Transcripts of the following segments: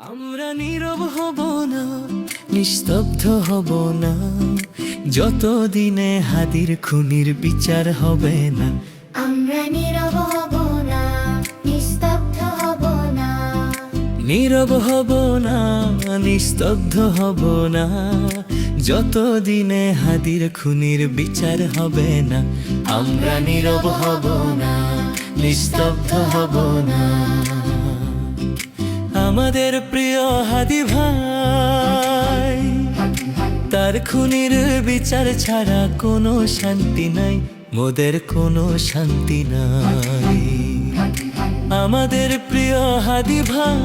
আমরা নীরব হব না নিস্তব্ধ হব না। যতদিনে হাদির খুনির বিচার হবে না আমরা নীরব হব না নিস্তব্ধ হব না। নীরব হব না নিস্তব্ধ হব না। যতদিনে হাদির খুনির বিচার হবে না আমরা নীরব হব না নিস্তব্ধ হব না। আমাদের প্রিয় হাদি ভাই, তার খুনির বিচার ছাড়া কোনো শান্তি নাই, মোদের কোনো শান্তি নাই। আমাদের প্রিয় হাদি ভাই,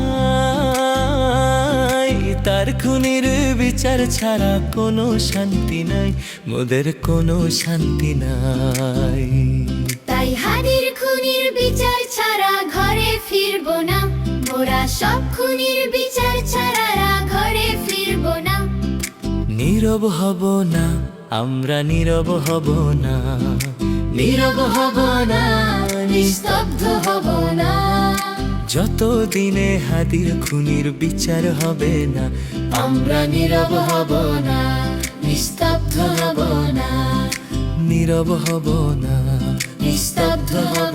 তার খুনির বিচার ছাড়া কোনো শান্তি নাই, মোদের কোনো শান্তি নাই। তাই হাদির খুনির বিচার ছাড়া সব খুনির বিচার ছাড়া ঘরে ফিরব না। নীরব হব না আমরা নীরব হব না। নীরব হব না নিস্তব্ধ হব না। যত দিনে হাদির খুনির বিচার হবে না আমরা নীরব হব না নিস্তব্ধ হব না। নীরব হব না। নিস্তব্ধ হব